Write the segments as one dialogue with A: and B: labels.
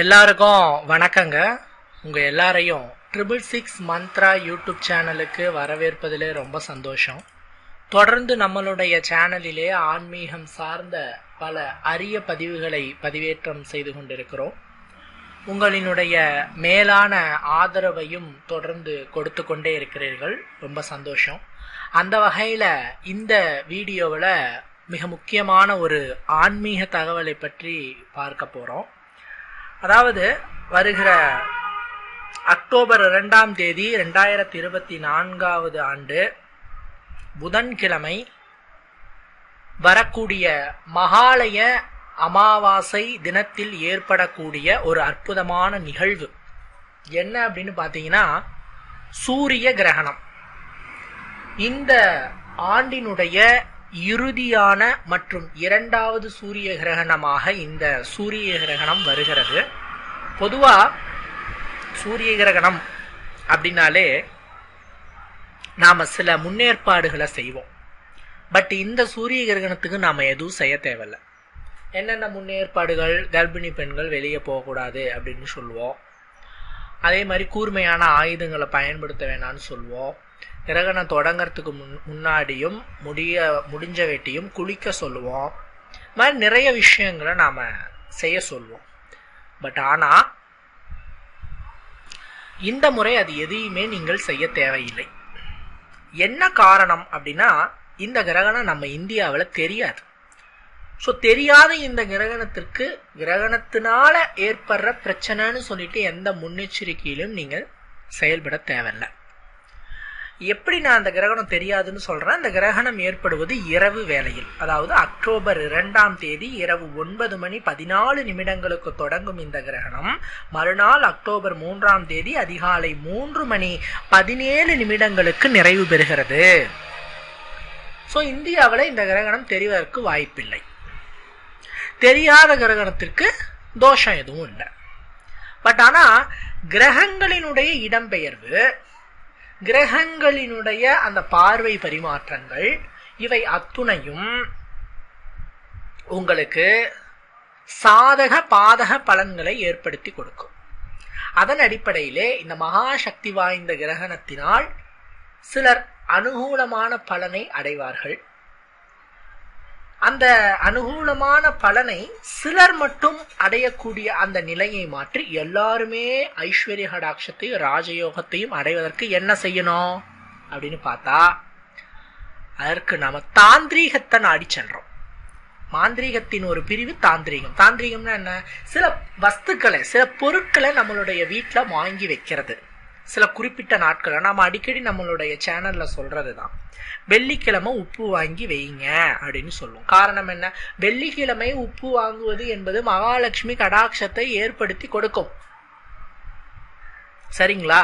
A: எல்லாருக்கும் வணக்கங்க. உங்கள் எல்லாரையும் ட்ரிபிள் சிக்ஸ் மந்த்ரா யூடியூப் சேனலுக்கு வரவேற்பதிலே ரொம்ப சந்தோஷம். தொடர்ந்து நம்மளுடைய சேனலிலே ஆன்மீகம் சார்ந்த பல அரிய பதிவுகளை பதிவேற்றம் செய்து கொண்டிருக்கிறோம். உங்களினுடைய மேலான ஆதரவையும் தொடர்ந்து கொடுத்து கொண்டே இருக்கிறீர்கள். ரொம்ப சந்தோஷம். அந்த வகையில் இந்த வீடியோவில் மிக முக்கியமான ஒரு ஆன்மீக தகவலை பற்றி பார்க்க போகிறோம் அதாவது வருகிற அக்டோபர் இரண்டாம் தேதி ரெண்டாயிரத்தி இருபத்தி நான்காவது ஆண்டு புதன்கிழமை வரக்கூடிய மகாலய அமாவாசை தினத்தில் ஏற்படக்கூடிய ஒரு அற்புதமான நிகழ்வு. என்ன அப்படின்னு பார்த்தீங்கன்னா சூரிய கிரகணம். இந்த ஆண்டினுடைய இறுதியான மற்றும் இரண்டாவது சூரிய கிரகணமாக இந்த சூரிய கிரகணம் வருகிறது. பொதுவாக சூரிய கிரகணம் அப்படின்னாலே நாம் சில முன்னேற்பாடுகளை செய்வோம். பட் இந்த சூரிய கிரகணத்துக்கு நாம் எதுவும் செய்ய தேவையில்ல. என்னென்ன முன்னேற்பாடுகள்? கர்ப்பிணி பெண்கள் வெளியே போகக்கூடாது அப்படின்னு சொல்லுவோம். அதே மாதிரி கூர்மையான ஆயுதங்களை பயன்படுத்த வேணாம்னு சொல்லுவோம் கிரகணம் தொடங்கிறதுக்கு முன் முன்னாடியும் முடிய முடிஞ்ச வெட்டியும் குளிக்க சொல்லுவோம். மாதிரி நிறைய விஷயங்களை நாம் செய்ய சொல்லுவோம் பட் ஆனால் இந்த முறை அது எதையுமே நீங்கள் செய்ய தேவையில்லை. என்ன காரணம் அப்படின்னா இந்த கிரகணம் நம்ம இந்தியாவில் தெரியாது. ஸோ தெரியாத இந்த கிரகணத்திற்கு கிரகணத்தினால ஏற்படுற பிரச்சனைன்னு சொல்லிட்டு எந்த முன்னெச்சரிக்கையிலும் நீங்கள் செயல்பட தேவையில்லை. எப்படி நான் அந்த கிரகணம் தெரியாதுன்னு சொல்கிறேன் அந்த கிரகணம் ஏற்படுவது இரவு வேளையில். அதாவது அக்டோபர் இரண்டாம் தேதி இரவு ஒன்பது மணி பதினாலு நிமிடங்களுக்கு தொடங்கும் இந்த கிரகணம். மறுநாள் அக்டோபர் மூன்றாம் தேதி அதிகாலை மூன்று மணி பதினேழு நிமிடங்களுக்கு நிறைவு பெறுகிறது. ஸோ இந்தியாவில் இந்த கிரகணம் தெரிவதற்கு வாய்ப்பில்லை. தெரியாத கிரகணத்திற்கு தோஷம் எதுவும் இல்லை. பட் ஆனால் கிரகங்களினுடைய இடம்பெயர்வு கிரகங்களினுடைய அந்த பார்வை பரிமாற்றங்கள் இவை அத்துணையும் உங்களுக்கு சாதக பாதக பலன்களை ஏற்படுத்தி கொடுக்கும். அதன் அடிப்படையிலே இந்த மகாசக்தி வாய்ந்த கிரகணத்தினால் சிலர் அனுகூலமான பலனை அடைவார்கள். அந்த அனுகூலமான பலனை சிலர் மட்டும் அடையக்கூடிய அந்த நிலையை மாற்றி எல்லாருமே ஐஸ்வர்ய கடாட்சத்தையும் ராஜயோகத்தையும் அடைவதற்கு என்ன செய்யணும்? அப்படின்னு பார்த்தா அதற்கு நாம தாந்திரீகத்தை நாடி சென்றோம். மாந்திரீகத்தின் ஒரு பிரிவு தாந்திரீகம். தாந்திரீகம்னா என்ன? சில வஸ்துக்களை சில பொருட்களை நம்மளுடைய வீட்டில் வாங்கி வைக்கிறது. சில குறிப்பிட்ட நாட்கள் நாம் அடிக்கடி நம்மளுடைய சேனல்ல சொல்கிறது தான் வெள்ளிக்கிழமை உப்பு வாங்கி வைங்க அப்படின்னு சொல்லுவோம். காரணம் என்ன? வெள்ளிக்கிழமை உப்பு வாங்குவது என்பது மகாலட்சுமி கடாட்சத்தை ஏற்படுத்தி கொடுக்கும். சரிங்களா?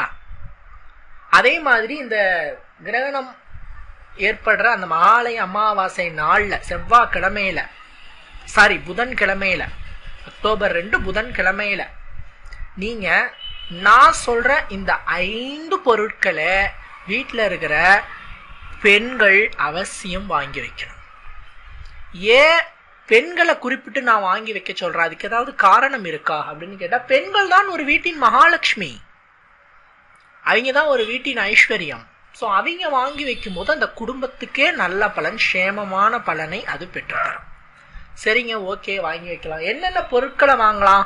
A: அதே மாதிரி இந்த கிரகணம் ஏற்படுற அந்த மாலை அமாவாசை நாள்ல செவ்வாய்க்கிழமையில சாரி புதன்கிழமையில அக்டோபர் ரெண்டு புதன்கிழமையில நீங்க நான் சொல்ற இந்த ஐந்து பொருட்களை வீட்டில் இருக்கிற பெண்கள் அவசியம் வாங்கி வைக்கணும். ஏன் பெண்களை குறிப்பிட்டு நான் வாங்கி வைக்க சொல்றேன்? அதுக்கு ஏதாவது காரணம் இருக்கா அப்படின்னு கேட்டால் பெண்கள் தான் ஒரு வீட்டின் மகாலட்சுமி. அவங்க தான் ஒரு வீட்டின் ஐஸ்வர்யம். ஸோ அவங்க வாங்கி வைக்கும் போது அந்த குடும்பத்துக்கே நல்ல பலன் சேமமான பலனை அது பெற்றுத்தரும். சரிங்க ஓகே வாங்கி வைக்கலாம். என்னென்ன பொருட்களை வாங்கலாம்?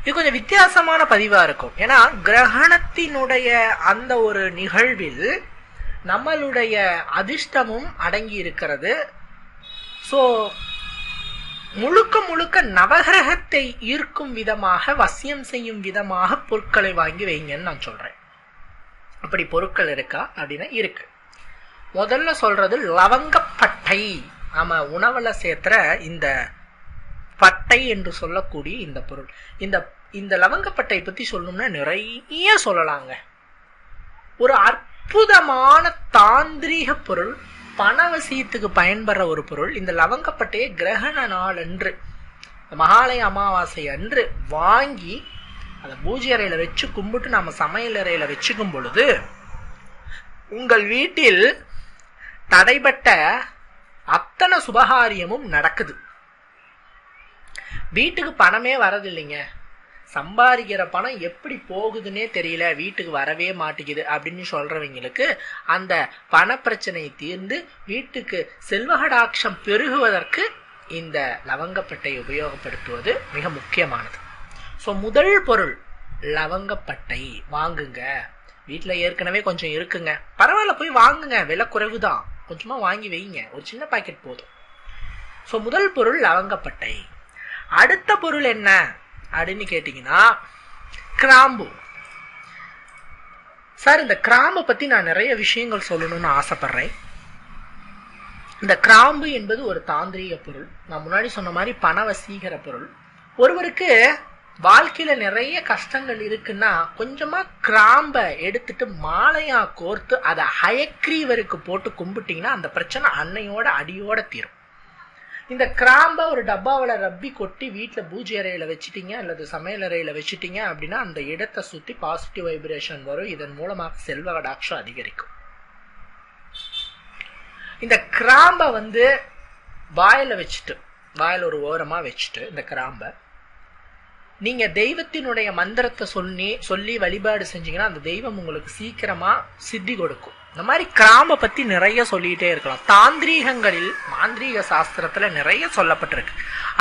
A: இது கொஞ்சம் வித்தியாசமான பதிவா இருக்கும். ஏன்னா கிரகணத்தினுடைய அந்த ஒரு நிகழ்வில் நம்மளுடைய அதிர்ஷ்டமும் அடங்கி இருக்கிறது. ஸோ முழுக்க முழுக்க நவகிரகத்தை ஈர்க்கும் விதமாக வசியம் செய்யும் விதமாக பொருட்களை வாங்கி வைங்கன்னு நான் சொல்றேன். அப்படி பொருட்கள் இருக்கா? அப்படின்னா இருக்கு. முதல்ல சொல்றது லவங்கப்பட்டை. நம்ம உணவுல சேர்த்துற இந்த பட்டை என்று சொல்லக்கூடிய இந்த பொருள். இந்த இந்த லவங்கப்பட்டை பற்றி சொல்லணும்னா நிறைய சொல்லலாங்க. ஒரு அற்புதமான தாந்திரீக பொருள் பணவசியத்துக்கு பயன்படுற ஒரு பொருள் இந்த லவங்கப்பட்டையை கிரகண நாள் அன்று மகாலய அமாவாசை அன்று வாங்கி அதை பூஜை அறையில் வச்சு கும்பிட்டு நம்ம சமையல் அறையில் வச்சுக்கும் பொழுது உங்கள் வீட்டில் தடைப்பட்ட அத்தனை சுபகாரியமும் நடக்குது. வீட்டுக்கு பணமே வரதில்லைங்க. சம்பாதிக்கிற பணம் எப்படி போகுதுன்னே தெரியல. வீட்டுக்கு வரவே மாட்டேங்குது அப்படின்னு சொல்கிறவங்களுக்கு அந்த பணப்பிரச்சனையை தீர்ந்து வீட்டுக்கு செல்வகடாட்சம் பெருகுவதற்கு இந்த லவங்கப்பட்டை உபயோகப்படுத்துவது மிக முக்கியமானது. ஸோ முதல் பொருள் லவங்கப்பட்டை வாங்குங்க. வீட்டில் ஏற்கனவே கொஞ்சம் இருக்குங்க. பரவாயில்ல போய் வாங்குங்க. விலை குறைவு தான் கொஞ்சமாக வாங்கி வைங்க. ஒரு சின்ன பாக்கெட் போதும். ஸோ முதல் பொருள் லவங்கப்பட்டை. அடுத்த பொருள் என்ன அப்படின்னு கேட்டீங்கன்னா கிராம்பு. சார் இந்த கிராம்பை பற்றி நான் நிறைய விஷயங்கள் சொல்லணும்னு ஆசைப்பட்றேன். இந்த கிராம்பு என்பது ஒரு தாந்திரீக பொருள். நான் முன்னாடி சொன்ன மாதிரி பணவசீகர பொருள். ஒருவருக்கு வாழ்க்கையில நிறைய கஷ்டங்கள் இருக்குன்னா கொஞ்சமா கிராம்பை எடுத்துட்டு மாலையா கோர்த்து அதை ஹயக்ரீவருக்கு போட்டு கும்பிட்டீங்கன்னா அந்த பிரச்சனை அன்னையோட அடியோட தீரும். இந்த கிராம்பை ஒரு டப்பாவில் ரப்பி கொட்டி வீட்டில் பூஜை அறையில் வச்சுட்டீங்க அல்லது சமையல் அறையில் வச்சுட்டீங்க அப்படின்னா அந்த இடத்தை சுற்றி பாசிட்டிவ் வைப்ரேஷன் வரும். இதன் மூலமாக செல்வ கடாட்சம் அதிகரிக்கும். இந்த கிராம்பை வந்து வாயில் வச்சுட்டு வாயில் ஒரு ஓரமாக வச்சுட்டு இந்த கிராம்பை நீங்க தெய்வத்தினுடைய மந்திரத்தை சொல்லி சொல்லி வழிபாடு செஞ்சீங்கன்னா அந்த தெய்வம் உங்களுக்கு சீக்கிரமா சித்தி கொடுக்கும். இந்த மாதிரி கிராம பத்தி நிறைய சொல்லிட்டே இருக்கலாம். தாந்திரீகங்களில் மாந்திரீக சாஸ்திரத்துல நிறைய சொல்லப்பட்டிருக்கு.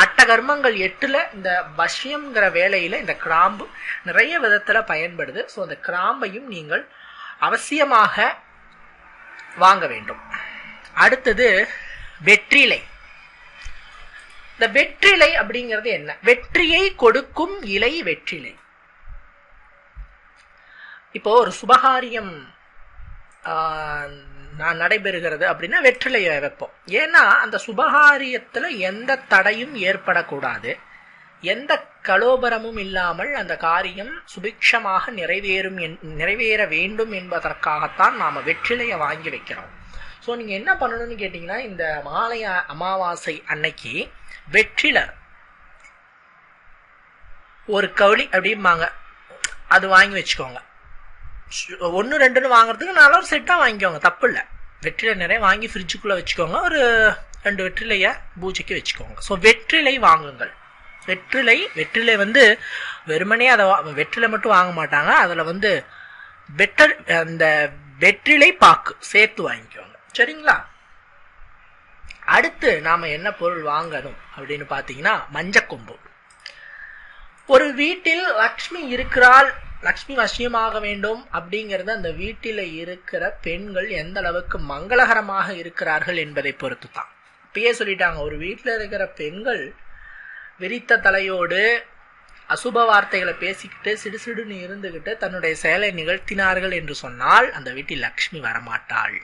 A: அட்டகர்மங்கள் எட்டுல இந்த பஷ்யம்ங்கிற வேலையில இந்த கிராம்பு நிறைய விதத்துல பயன்படுது. ஸோ அந்த கிராம்பையும் நீங்கள் அவசியமாக வாங்க வேண்டும். அடுத்தது வெற்றிலை. இந்த வெற்றிலை அப்படிங்கிறது என்ன? வெற்றியை கொடுக்கும் இலை வெற்றிலை. இப்போ ஒரு சுபகாரியம் நான் நடைபெறுகிறது அப்படின்னா வெற்றிலையை வைப்போம். ஏன்னா அந்த சுபகாரியத்தில் எந்த தடையும் ஏற்படக்கூடாது. எந்த கலோபரமும் இல்லாமல் அந்த காரியம் சுபிக்ஷமாக நிறைவேறும் நிறைவேற வேண்டும் என்பதற்காகத்தான் நாம் வெற்றிலையை வாங்கி வைக்கிறோம். ஸோ நீங்கள் என்ன பண்ணணும்னு கேட்டிங்கன்னா இந்த மாலை அமாவாசை அன்னைக்கு வெற்றில ஒரு கவுளி அப்படிம்பாங்க. அது வாங்கி வச்சுக்கோங்க. ஒன்று ரெண்டுன்னு வாங்குறதுக்கு நல்ல ஒரு செட்டாக வாங்கிக்கோங்க. தப்பு இல்லை வெற்றிலை நிறைய வாங்கி ஃப்ரிட்ஜுக்குள்ளே வச்சுக்கோங்க. ஒரு ரெண்டு வெற்றிலையை பூஜைக்கு வச்சுக்கோங்க. ஸோ வெற்றிலை வாங்குங்கள். வெற்றிலை வெற்றிலை வந்து வெறுமனே அதை வெற்றிலை மட்டும் வாங்க மாட்டாங்க. அதில் வந்து வெட்டர் அந்த வெற்றிலை பாக்கு சேர்த்து வாங்கிக்கோங்க. சரிங்களா? அடுத்து நாம் என்ன பொருள் வாங்கணும் அப்படின்னு பார்த்தீங்கன்னா மஞ்சக்கொம்பு. ஒரு வீட்டில் லக்ஷ்மி இருக்கிறாள் லக்ஷ்மி வசியமாக வேண்டும் அப்படிங்கிறது அந்த வீட்டில் இருக்கிற பெண்கள் எந்த அளவுக்கு மங்களகரமாக இருக்கிறார்கள் என்பதை பொறுத்து தான் இப்பயே சொல்லிட்டாங்க ஒரு வீட்டில் இருக்கிற பெண்கள் விரித்த தலையோடு அசுப வார்த்தைகளை பேசிக்கிட்டு சிடுசிடுன்னு இருந்துக்கிட்டு தன்னுடைய செயலை நிகழ்த்தினார்கள் என்று சொன்னால் அந்த வீட்டில் லக்ஷ்மி வரமாட்டாள்.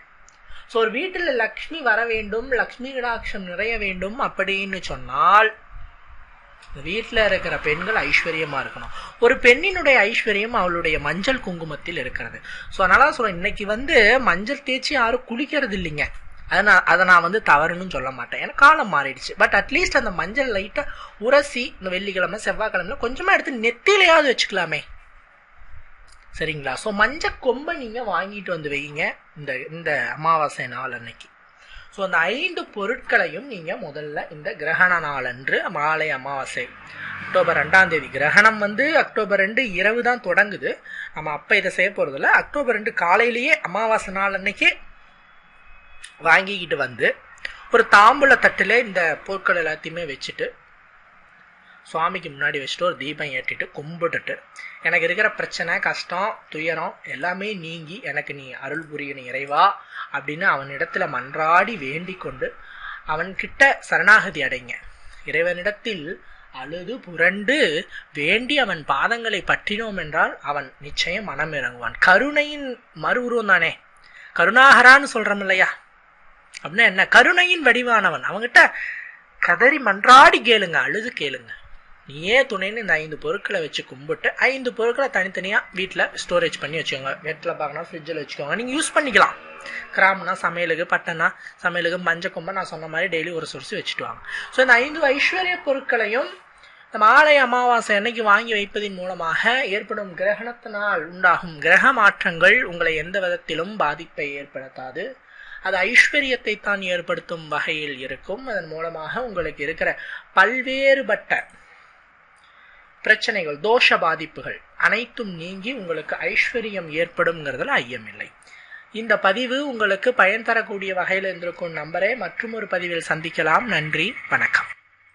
A: ஸோ ஒரு வீட்டில் லக்ஷ்மி வர வேண்டும் லக்ஷ்மி கடாட்சம் நிறைய வேண்டும் அப்படின்னு சொன்னால் வீட்டில் இருக்கிற பெண்கள் ஐஸ்வர்யமாக இருக்கணும். ஒரு பெண்ணினுடைய ஐஸ்வர்யம் அவளுடைய மஞ்சள் குங்குமத்தில் இருக்கிறது. ஸோ அதனால சொல்கிறேன் இன்னைக்கு வந்து மஞ்சள் தேய்ச்சி யாரும் குளிக்கிறது இல்லைங்க. அதை நான் அதை நான் வந்து தவறுன்னு சொல்ல மாட்டேன். ஏன்னா காலம் மாறிடுச்சு. பட் அட்லீஸ்ட் அந்த மஞ்சள் லைட்டாக உரசி இந்த வெள்ளிக்கிழமை செவ்வாய்க்கிழமை கொஞ்சமாக எடுத்து நெத்திலையாவது வச்சுக்கலாமே. சரிங்களா? ஸோ மஞ்சள் கொம்பை நீங்கள் வாங்கிட்டு வந்து வைங்க. இந்த இந்த அமாவாசை நாள் அன்னைக்கு. ஸோ அந்த ஐந்து பொருட்களையும் நீங்கள் முதல்ல இந்த கிரகண நாள் அன்று மாலை அமாவாசை அக்டோபர் ரெண்டாம் தேதி. கிரகணம் வந்து அக்டோபர் ரெண்டு இரவு தான் தொடங்குது. நம்ம அப்போ இதை செய்ய போகிறதில்ல அக்டோபர் ரெண்டு காலையிலேயே அமாவாசை நாள் அன்னைக்கு வாங்கிக்கிட்டு வந்து ஒரு தாம்பூல தட்டில் இந்த பொருட்கள் எல்லாத்தையுமே வச்சுட்டு சுவாமிக்கு முன்னாடி வச்சுட்டு ஒரு தீபம் ஏற்றிட்டு கும்பிட்டுட்டு எனக்கு இருக்கிற பிரச்சனை கஷ்டம் துயரம் எல்லாமே நீங்கி எனக்கு நீ அருள் புரியணும் இறைவா அப்படின்னு அவனிடத்துல மன்றாடி வேண்டிக் கொண்டு அவன்கிட்ட சரணாகதி அடைங்க. இறைவனிடத்தில் அழுது புரண்டு வேண்டி அவன் பாதங்களை பற்றினோம் என்றால் அவன் நிச்சயம் மனம் இறங்குவான் கருணையின் மறு உருவம் தானே? கருணாகரான்னு சொல்றோம் இல்லையா? அப்படின்னா என்ன? கருணையின் வடிவானவன். அவங்கிட்ட கதறி மன்றாடி கேளுங்க அழுது கேளுங்க. நீயே துணைன்னு இந்த ஐந்து பொருட்களை வச்சு கும்பிட்டு ஐந்து பொருட்களை தனித்தனியாக வீட்டில் ஸ்டோரேஜ் பண்ணி வச்சுக்கோங்க. வெட்டில் பார்க்கணும் ஃப்ரிட்ஜில் வச்சுக்கோங்க. நீங்கள் யூஸ் பண்ணிக்கலாம். கிராம்னா சமையலுக்கு பட்டனா சமையலுக்கு மஞ்சள் கொம்பை நான் சொன்ன மாதிரி டெய்லி ஒரு சொரிச்சு வச்சுட்டு வாங்க. ஸோ இந்த ஐந்து ஐஸ்வர்ய பொருட்களையும் இந்த மாலை அமாவாசை அன்னைக்கு வாங்கி வைப்பதன் மூலமாக ஏற்படும் கிரகணத்தினால் உண்டாகும் கிரக மாற்றங்கள் உங்களை எந்த விதத்திலும் பாதிப்பை ஏற்படுத்தாது. அது ஐஸ்வர்யத்தை தான் ஏற்படுத்தும் வகையில் இருக்கும். அதன் மூலமாக உங்களுக்கு இருக்கிற பல்வேறுபட்ட பிரச்சனைகள் தோஷ பாதிப்புகள் அனைத்தும் நீங்கி உங்களுக்கு ஐஸ்வர்யம் ஏற்படும்ங்கிறதுல ஐயமில்லை இந்த பதிவு உங்களுக்கு பயன் தரக்கூடிய வகையில் இருந்திருக்கும் நம்பரே மற்றும் ஒரு பதிவில் சந்திக்கலாம். நன்றி. வணக்கம்.